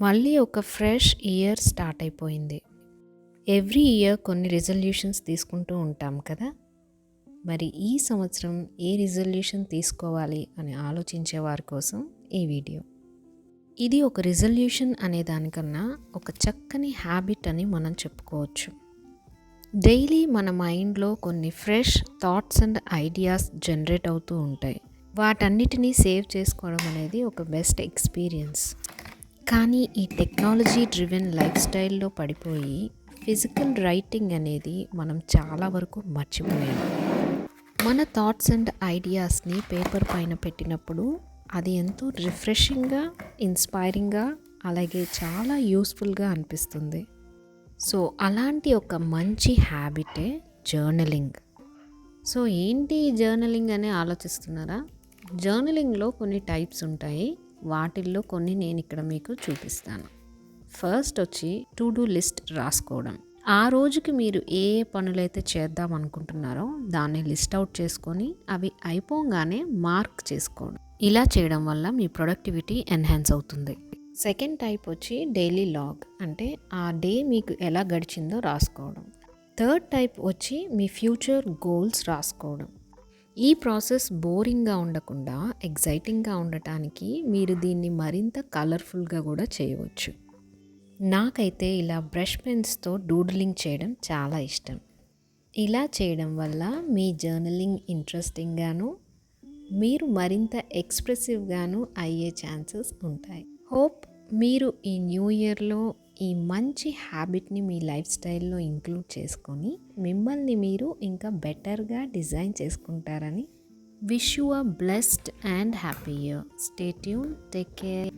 మళ్ళీ ఒక fresh year start అయిపోయింది. ఎవ్రీ ఇయర్ కొన్ని రిజల్యూషన్స్ తీసుకుంటూ ఉంటాం కదా? మరి ఈ సంవత్సరం ఏ రిజల్యూషన్ తీసుకోవాలి అని ఆలోచించే వారి కోసం ఈ వీడియో. ఇది ఒక రిజల్యూషన్ అనే దానికన్నా ఒక చక్కని హ్యాబిట్ అని మనం చెప్పుకోవచ్చు. డైలీ మన మైండ్లో కొన్ని fresh thoughts and ideas generate అవుతూ ఉంటాయి. వాటన్నిటినీ సేవ్ చేసుకోవడం అనేది ఒక బెస్ట్ ఎక్స్పీరియన్స్. కానీ ఈ టెక్నాలజీ డ్రివెన్ లైఫ్ స్టైల్లో పడిపోయి ఫిజికల్ రైటింగ్ అనేది మనం చాలా వరకు మర్చిపోయాం. మన థాట్స్ అండ్ ఐడియాస్ని పేపర్ పైన పెట్టినప్పుడు అది ఎంతో రిఫ్రెషింగ్గా ఇన్స్పైరింగ్గా అలాగే చాలా యూస్ఫుల్గా అనిపిస్తుంది. సో అలాంటి ఒక మంచి హ్యాబిటే జర్నలింగ్. సో ఏంటి జర్నలింగ్ అని ఆలోచిస్తున్నారా? జర్నలింగ్లో కొన్ని టైప్స్ ఉంటాయి. వాటిల్లో కొన్ని నేను ఇక్కడ మీకు చూపిస్తాను. ఫస్ట్ వచ్చి టు డూ లిస్ట్ రాసుకోవడం. ఆ రోజుకి మీరు ఏ ఏ పనులైతే చేద్దాం అనుకుంటున్నారో దాన్ని లిస్ట్ అవుట్ చేసుకొని అవి అయిపోగానే మార్క్ చేసుకోవడం. ఇలా చేయడం వల్ల మీ ప్రొడక్టివిటీ ఎన్హాన్స్ అవుతుంది. సెకండ్ టైప్ వచ్చి డైలీ లాగ్ అంటే ఆ డే మీకు ఎలా గడిచిందో రాసుకోవడం. థర్డ్ టైప్ వచ్చి మీ ఫ్యూచర్ గోల్స్ రాసుకోవడం. ఈ ప్రాసెస్ బోరింగ్గా ఉండకుండా ఎగ్జైటింగ్గా ఉండటానికి మీరు దీన్ని మరింత కలర్ఫుల్గా కూడా చేయవచ్చు. నాకైతే ఇలా బ్రష్ పెన్స్తో డూడ్లింగ్ చేయడం చాలా ఇష్టం. ఇలా చేయడం వల్ల మీ జర్నలింగ్ ఇంట్రెస్టింగ్గాను మీరు మరింత ఎక్స్ప్రెసివ్గాను అయ్యే ఛాన్సెస్ ఉంటాయి. హోప్ మీరు ఈ న్యూ ఇయర్లో ఈ మంచి హ్యాబిట్ని మీ లైఫ్ స్టైల్లో ఇంక్లూడ్ చేసుకొని మిమ్మల్ని మీరు ఇంకా బెటర్గా డిజైన్ చేసుకుంటారని wish you a blessed and happy year. Stay tune take care.